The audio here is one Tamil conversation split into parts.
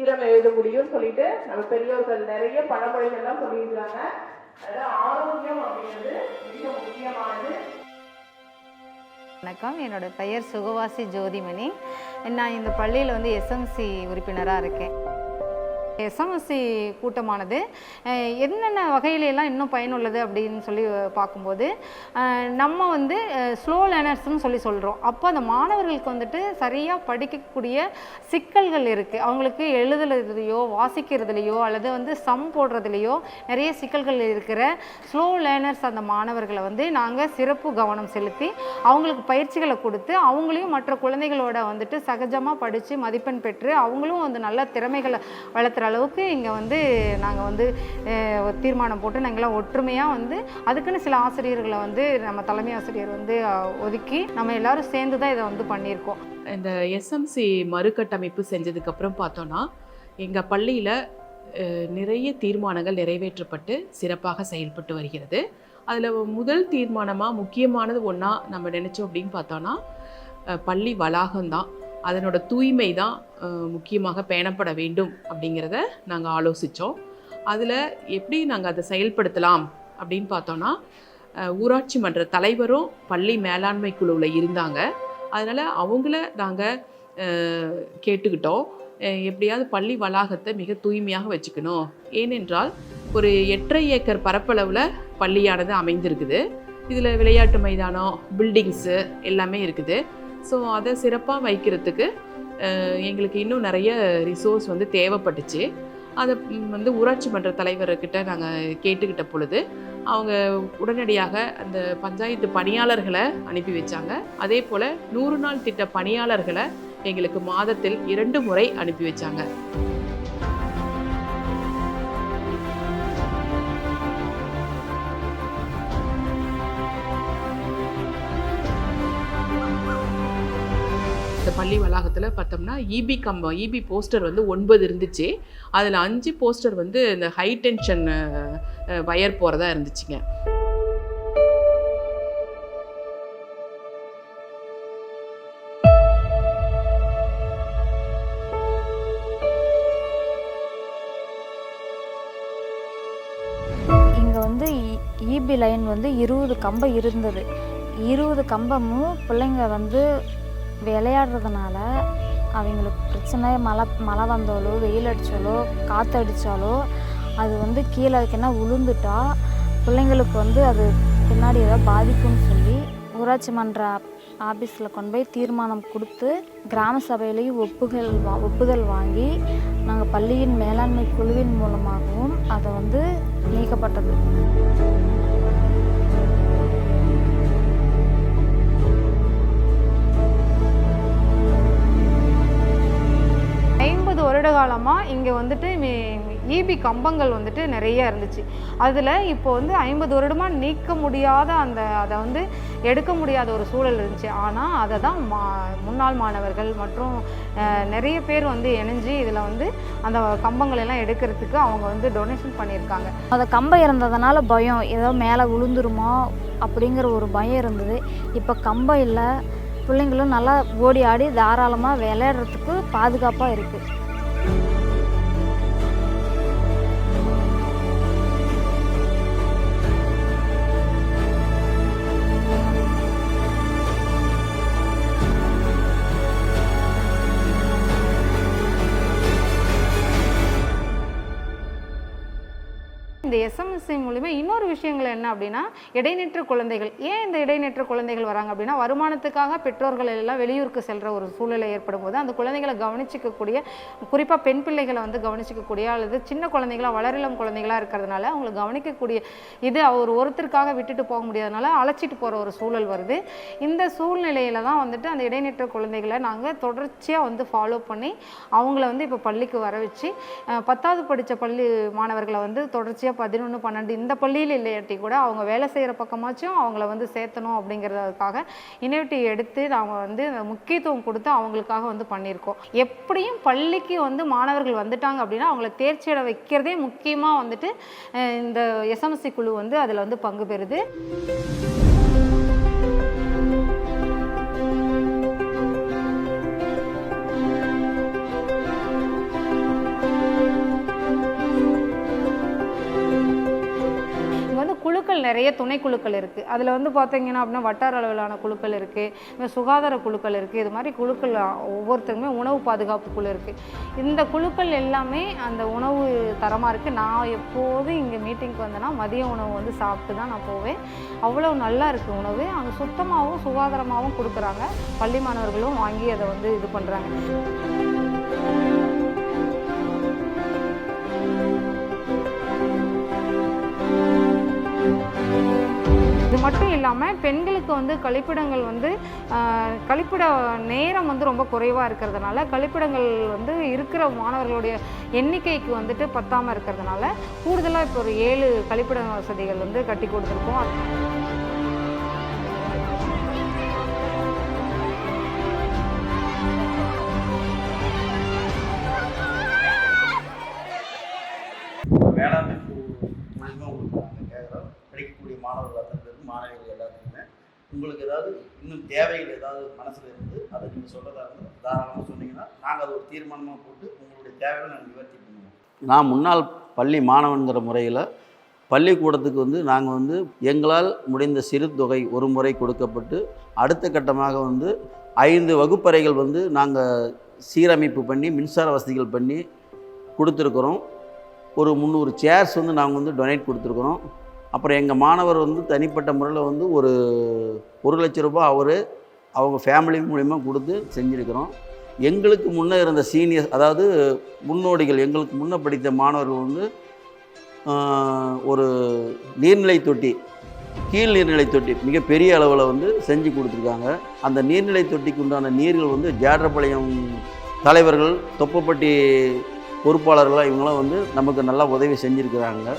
தெரிஞ்சால்தான் சித்திரம் எழுத முடியும்னு சொல்லிட்டு நம்ம பெரியோர்கள் நிறைய பழமொழிகள்லாம் சொல்லியிருக்காங்க அதாவது ஆரோக்கியம் அப்படிங்கிறது மிக முக்கியமானது. வணக்கம். என்னோட பெயர் சுகவாசி ஜோதிமணி. நான் இந்த பள்ளியில் வந்து எஸ்எம்சி உறுப்பினராக இருக்கேன். எஸ்எம்எஸ்சி கூட்டமானது என்னென்ன வகையிலெல்லாம் இன்னும் பயனுள்ளது அப்படின்னு சொல்லி பார்க்கும்போது நம்ம வந்து ஸ்லோ லேர்னர்ஸ்னு சொல்லி சொல்கிறோம் அப்போ அந்த மாணவர்களுக்கு வந்துட்டு சரியாக படிக்கக்கூடிய சிக்கல்கள் இருக்குது அவங்களுக்கு எழுதுறதுலையோ வாசிக்கிறதுலையோ அல்லது வந்து சம் போடுறதுலையோ நிறைய சிக்கல்கள் இருக்கிற ஸ்லோ லேர்னர்ஸ் அந்த மாணவர்களை வந்து நாங்கள் சிறப்பு கவனம் செலுத்தி அவங்களுக்கு பயிற்சிகளை கொடுத்து அவங்களையும் மற்ற குழந்தைகளோட வந்துட்டு சகஜமாக படித்து மதிப்பெண் பெற்று அவங்களும் வந்து நல்ல திறமைகளை வளர்த்துற அளவுக்கு இங்கே வந்து நாங்கள் வந்து ஒரு தீர்மானம் போட்டு நாங்கள்லாம் ஒற்றுமையாக வந்து அதுக்குன்னு சில ஆசிரியர்களை வந்து நம்ம தலைமை ஆசிரியர் வந்து ஒதுக்கி நம்ம எல்லாரும் சேர்ந்து தான் இதை வந்து பண்ணியிருக்கோம். இந்த எஸ்எம்சி மறுகட்டமைப்பு செஞ்சதுக்கப்புறம் பார்த்தோன்னா எங்கள் பள்ளியில் நிறைய தீர்மானங்கள் நிறைவேற்றப்பட்டு சிறப்பாக செயல்பட்டு வருகிறது. அதில் முதல் தீர்மானமாக முக்கியமானது ஒன்றா நம்ம நினச்சோம் அப்படின்னு பார்த்தோன்னா பள்ளி வளாகம்தான். அதனோட தூய்மை தான் முக்கியமாக பேணப்பட வேண்டும் அப்படிங்கிறத நாங்கள் ஆலோசித்தோம் அதில் எப்படி நாங்கள் அதை செயல்படுத்தலாம் அப்படின்னு பார்த்தோன்னா ஊராட்சி மன்ற தலைவரும் பள்ளி மேலாண்மை குழுவில் இருந்தாங்க. அதனால் அவங்கள நாங்கள் கேட்டுக்கிட்டோம். எப்படியாவது பள்ளி வளாகத்தை மிக தூய்மையாக வச்சுக்கணும். ஏனென்றால் ஒரு எட்டரை ஏக்கர் பரப்பளவில் பள்ளியானது அமைந்திருக்குது. இதில் விளையாட்டு மைதானம் பில்டிங்ஸு எல்லாமே இருக்குது. ஸோ அதை சிறப்பாக வைக்கிறதுக்கு எங்களுக்கு இன்னும் நிறைய ரிசோர்ஸ் வந்து தேவைப்பட்டுச்சு. அதை வந்து ஊராட்சி மன்ற தலைவர்கிட்ட நாங்கள் கேட்டுக்கிட்ட பொழுது அவங்க உடனடியாக அந்த பஞ்சாயத்து பணியாளர்களை அனுப்பி வச்சாங்க. அதே போல் நூறு நாள் திட்ட பணியாளர்களை எங்களுக்கு மாதத்தில் இரண்டு முறை அனுப்பி வச்சாங்க. பள்ளி வளாகத்தில் பார்த்தோம்னா இபி கம்பம் இபி போஸ்டர் வந்து ஒன்பது இருந்துச்சு. அதில் அஞ்சு போஸ்டர் வந்து இந்த ஹை டென்ஷன் வயர் போகிறதா இருந்துச்சுங்க. இங்கே வந்து இபி லைன் வந்து இருபது கம்பம் இருந்தது. இருபது கம்பமும் பிள்ளைங்க வந்து விளையாடுறதுனால அவங்களுக்கு பிரச்சனை. மழை மழை வந்தாலோ வெயில் அடித்தாலோ காற்று அடித்தாலோ அது வந்து கீழே அதுக்குன்னா உளுந்துட்டா பிள்ளைங்களுக்கு வந்து அது பின்னாடி ஏதாவது பாதிக்கும்னு சொல்லி ஊராட்சி மன்ற ஆஃபீஸில் கொண்டு போய் தீர்மானம் கொடுத்து கிராம சபையிலையும் ஒப்புதல் வா ஒப்புதல் வாங்கி நாங்கள் பள்ளியின் மேலாண்மை குழுவின் மூலமாகவும் அதை வந்து நீக்கப்பட்டது. வருட காலமாக இங்கே வந்துட்டு ஈபி கம்பங்கள் வந்துட்டு நிறைய இருந்துச்சு. அதில் இப்போ வந்து ஐம்பது வருடமாக நீக்க முடியாத அந்த அதை வந்து எடுக்க முடியாத ஒரு சூழல் இருந்துச்சு. ஆனால் அதை தான் மா முன்னாள் மாணவர்கள் மற்றும் நிறைய பேர் வந்து இணைஞ்சு இதில் வந்து அந்த கம்பங்கள் எல்லாம் எடுக்கிறதுக்கு அவங்க வந்து டொனேஷன் பண்ணியிருக்காங்க. அந்த கம்பம் இருந்ததுனால பயம் ஏதோ மேலே விழுந்துருமா அப்படிங்கிற ஒரு பயம் இருந்தது. இப்போ கம்பம் இல்லை பிள்ளைங்களும் நல்லா ஓடி ஆடி தாராளமாக விளையாடுறதுக்கு பாதுகாப்பாக இருக்குது Bye. இந்த எஸ்எம்எஸ்சி மூலிமா இன்னொரு விஷயங்கள் என்ன அப்படின்னா இடைநிற்ற குழந்தைகள். ஏன் இந்த இடைநிற்ற குழந்தைகள் வராங்க அப்படின்னா வருமானத்துக்காக பெற்றோர்கள் எல்லாம் வெளியூருக்கு செல்கிற ஒரு சூழ்நிலை ஏற்படும் போது அந்த குழந்தைகளை கவனிச்சிக்கக்கூடிய குறிப்பாக பெண் பிள்ளைகளை வந்து கவனிச்சிக்கக்கூடிய அல்லது சின்ன குழந்தைகளா வளரிளம் குழந்தைகளா இருக்கிறதுனால அவங்களை கவனிக்கக்கூடிய இது அவர் ஒருத்தருக்காக விட்டுட்டு போக முடியாதனால அழைச்சிட்டு போகிற ஒரு சூழல் வருது. இந்த சூழ்நிலையில தான் வந்துட்டு அந்த இடைநிற்ற குழந்தைகளை நாங்கள் தொடர்ச்சியாக வந்து ஃபாலோ பண்ணி அவங்கள வந்து இப்போ பள்ளிக்கு வர வச்சு பத்தாவது படித்த பள்ளி மாணவர்களை வந்து தொடர்ச்சியாக பதினொன்று பன்னெண்டு இந்த பள்ளியில் இல்லையாட்டி கூட அவங்க வேலை செய்கிற பக்கமாச்சும் அவங்கள வந்து சேர்த்தணும் அப்படிங்கிறதுக்காக இனிவிட்டி எடுத்து நாங்கள் வந்து அந்த முக்கியத்துவம் கொடுத்து அவங்களுக்காக வந்து பண்ணியிருக்கோம். எப்படியும் பள்ளிக்கு வந்து மாணவர்கள் வந்துட்டாங்க அப்படின்னா அவங்கள தேர்ச்சியிட வைக்கிறதே முக்கியமாக வந்துட்டு இந்த எஸ்எம்சி குழு வந்து அதில் வந்து பங்கு பெறுது. நிறைய துணைக்குழுக்கள் இருக்குது அதில் வந்து பார்த்தீங்கன்னா அப்படின்னா வட்டார அளவிலான குழுக்கள் இருக்குது சுகாதார குழுக்கள் இருக்குது இது மாதிரி குழுக்கள் ஒவ்வொருத்தருக்குமே உணவு பாதுகாப்பு குழு இருக்குது இந்த குழுக்கள் எல்லாமே அந்த உணவு தரமாக இருக்குது நான் எப்போதும் இங்கே மீட்டிங்க்கு வந்தேன்னா மதிய உணவு வந்து சாப்பிட்டு தான் நான் போவேன். அவ்வளோ நல்லா இருக்குது உணவு. அங்கே சுத்தமாகவும் சுகாதாரமாகவும் கொடுக்குறாங்க. பள்ளி மாணவர்களும் வாங்கி அதை வந்து இது பண்ணுறாங்க மட்டும் இல்லாமல் பெண்களுக்கு வந்து கழிப்பிடங்கள் வந்து கழிப்பிட நேரம் வந்து ரொம்ப குறைவாக இருக்கிறதுனால கழிப்பிடங்கள் வந்து இருக்கிற மாணவர்களுடைய எண்ணிக்கைக்கு வந்துட்டு பத்தாமல் இருக்கிறதுனால கூடுதலாக இப்போ ஒரு ஏழு கழிப்பிட வசதிகள் வந்து கட்டி கொடுத்துருக்கோம். உங்களுக்கு ஏதாவது இன்னும் தேவைகள் ஏதாவது மனசில் இருந்து அதை நீங்கள் சொல்கிறதா இருந்தால் தாராளமாக சொன்னீங்கன்னா நாங்கள் அதை ஒரு தீர்மானமாக போட்டு உங்களுடைய தேவைகளை நாங்கள் நிவர்த்தி பண்ணுவோம். நான் முன்னாள் பள்ளி மாணவன்கிற முறையில் பள்ளிக்கூடத்துக்கு வந்து நாங்கள் வந்து எங்களால் முடிந்த சிறு தொகை ஒரு முறை கொடுக்கப்பட்டு அடுத்த கட்டமாக வந்து ஐந்து வகுப்பறைகள் வந்து நாங்கள் சீரமைப்பு பண்ணி மின்சார வசதிகள் பண்ணி கொடுத்துருக்குறோம். ஒரு முந்நூறு சேர்ஸ் வந்து நாங்கள் வந்து டொனேட் கொடுத்துருக்குறோம். அப்புறம் எங்கள் மாணவர் வந்து தனிப்பட்ட முறையில் வந்து ஒரு ஒரு லட்ச ரூபாய் அவர் அவங்க ஃபேமிலி மூலிமா கொடுத்து செஞ்சுருக்கிறோம். எங்களுக்கு முன்னே இருந்த சீனியர்ஸ் அதாவது முன்னோடிகள் எங்களுக்கு முன்னே படித்த மாணவர்கள் வந்து ஒரு நீர்நிலை தொட்டி கீழ் நீர்நிலை தொட்டி மிகப்பெரிய அளவில் வந்து செஞ்சு கொடுத்துருக்காங்க. அந்த நீர்நிலை தொட்டிக்கு உண்டான நீர்கள் வந்து ஜேடரபாளையம் தலைவர்கள் தொப்பப்பட்டி பொறுப்பாளர்களாக இவங்களாம் வந்து நமக்கு நல்லா உதவி செஞ்சுருக்கிறாங்க.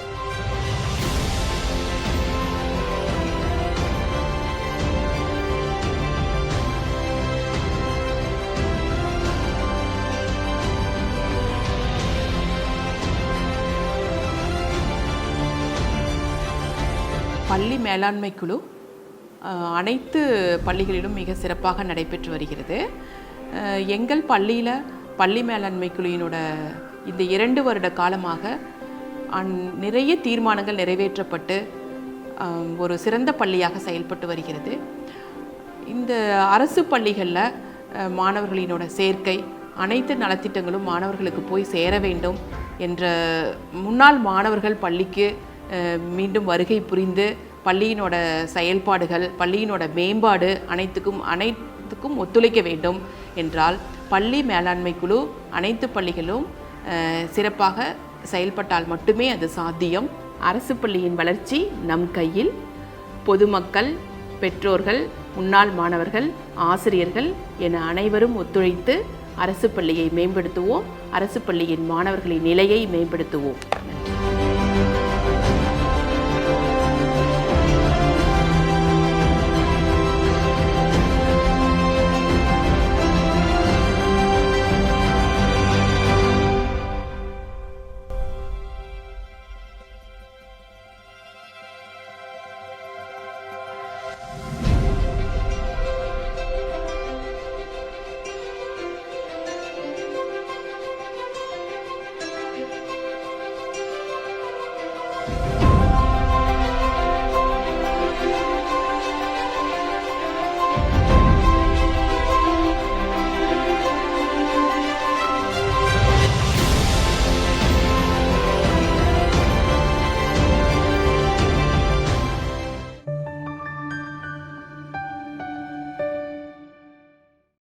பள்ளி மேலாண்மை குழு அனைத்து பள்ளிகளிலும் மிக சிறப்பாக நடைபெற்று வருகிறது. எங்கள் பள்ளியில் பள்ளி மேலாண்மை குழுவினோட இந்த இரண்டு வருட காலமாக நிறைய தீர்மானங்கள் நிறைவேற்றப்பட்டு ஒரு சிறந்த பள்ளியாக செயல்பட்டு வருகிறது. இந்த அரசு பள்ளிகளில் மாணவர்களினோட சேர்க்கை அனைத்து நலத்திட்டங்களும் மாணவர்களுக்கு போய் சேர வேண்டும் என்ற முன்னாள் மாணவர்கள் பள்ளிக்கு மீண்டும் வருகை புரிந்து பள்ளியினோட செயல்பாடுகள் பள்ளியினோட மேம்பாடு அனைத்துக்கும் அனைத்துக்கும் ஒத்துழைக்க வேண்டும் என்றால் பள்ளி மேலாண்மை குழு அனைத்து பள்ளிகளும் சிறப்பாக செயல்பட்டால் மட்டுமே அது சாத்தியம். அரசு பள்ளியின் வளர்ச்சி நம் கையில். பொதுமக்கள் பெற்றோர்கள் முன்னாள் மாணவர்கள் ஆசிரியர்கள் என அனைவரும் ஒத்துழைத்து அரசு பள்ளியை மேம்படுத்துவோம். அரசு பள்ளியின் மாணவர்களின் நிலையை மேம்படுத்துவோம்.